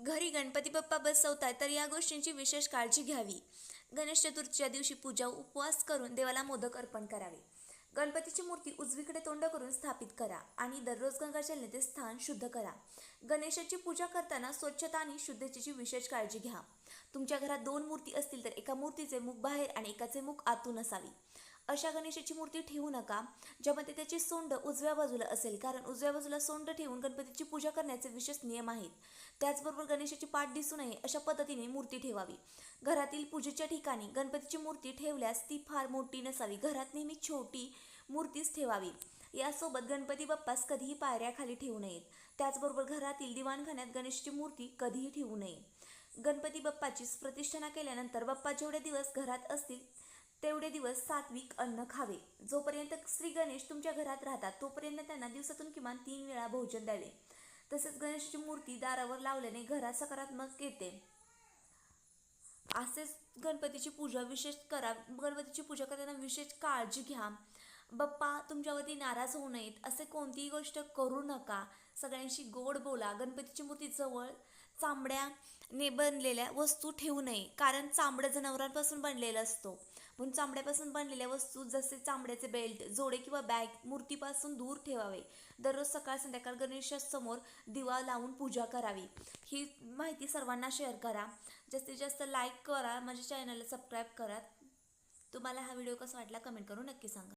घरी गणपती बाप्पा बसवताय तर या गोष्टींची विशेष काळजी घ्यावी. गणेश चतुर्थीच्या दिवशी पूजा उपवास करून देवाला मोदक अर्पण करावे. गणपतीची मूर्ती उजवीकडे तोंड करून स्थापित करा आणि दररोज गंगाजलने ते स्थान शुद्ध करा. गणेशाची पूजा करताना स्वच्छता आणि शुद्धतेची विशेष काळजी घ्या. तुमच्या घरात दोन मूर्ती असतील तर एका मूर्तीचे मुख बाहेर आणि एकाचे मुख आतून असावी. अशा गणेशाची मूर्ती ठेवू नका ज्यामध्ये त्याची सोंड उजव्या बाजूला असेल. कारण उजव्या बाजूला सोंड ठेवून गणपतीची पूजा करण्याचे विशेष नियम आहेत. त्याचबरोबर गणेशाची पाठ दिसू नये अशा पद्धतीने मूर्ती ठेवावी. घरातील पूजेच्या ठिकाणी गणपतीची मूर्ती ठेवल्यास ती फार मोठी नसावी. घरात नेहमी छोटी मूर्तीच ठेवावी. यासोबत गणपती बाप्पास कधीही पायऱ्याखाली ठेवू नयेत. त्याचबरोबर घरातील दिवाणखान्यात गणेशची मूर्ती कधीही ठेवू नये. गणपती बाप्पाची प्रतिष्ठाना केल्यानंतर बाप्पा जेवढे दिवस घरात असतील तेवढे दिवस सात्विक अन्न खावे. जोपर्यंत श्री गणेश तुमच्या घरात राहतात तोपर्यंत त्यांना दिवसातून किमान तीन वेळा भोजन द्यावे. तसेच गणेशाची मूर्ती दारावर लावल्याने घरात सकारात्मक येते. असेच गणपतीची पूजा विशेष करा गणपतीची पूजा करताना विशेष काळजी घ्या. बाप्पा तुमच्यावरती नाराज होऊ नयेत. असे कोणतीही गोष्ट करू नका. सगळ्यांशी गोड बोला. गणपतीची मूर्ती जवळ चांबड्याने बनलेल्या वस्तू ठेवू नये. कारण चांबडं जनावरांपासून बनलेला असतो. पण चांबड्यापासून बनलेल्या वस्तू जसे चांबड्याचे बेल्ट जोडे किंवा बॅग मूर्तीपासून दूर ठेवावे. दररोज सकाळ संध्याकाळ गणेशासमोर दिवा लावून पूजा करावी. ही माहिती सर्वांना शेअर करा. जास्तीत जास्त लाईक करा. माझ्या चॅनलला सबस्क्राईब करा. तुम्हाला हा व्हिडिओ कसा वाटला कमेंट करून नक्की सांगा.